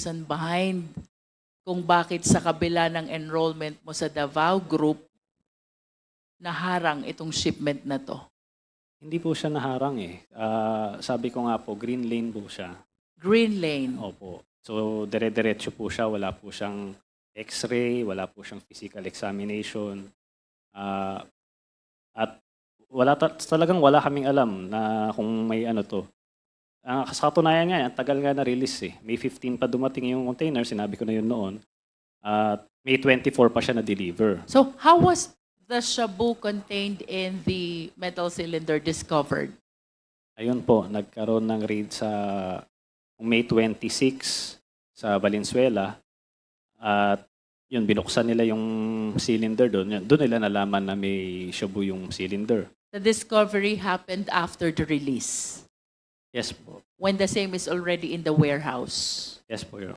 reason behind kung bakit sa kabila ng enrollment mo sa Davao Group, naharang itong shipment na to? Hindi po siya naharang eh. Ah, sabi ko nga po, green lane po siya. Green Lane. Opo. So, dire-diretso po siya. Wala po siyang x-ray, wala po siyang physical examination. Ah, at wala ta- talagang wala kaming alam na kung may ano to. Ang sa katunayan nga, ang tagal nga na-release eh. May 15 pa dumating yung container, sinabi ko na yun noon. At May 24 pa siya na-deliver. So how was the shabu contained in the metal cylinder discovered? Ayun po, nagkaroon ng raid sa May 26 sa Valenzuela. At yun, binuksan nila yung cylinder doon. Doon nila nalaman na may shabu yung cylinder. The discovery happened after the release, Yes po. when the same is already in the warehouse. Yes po, Your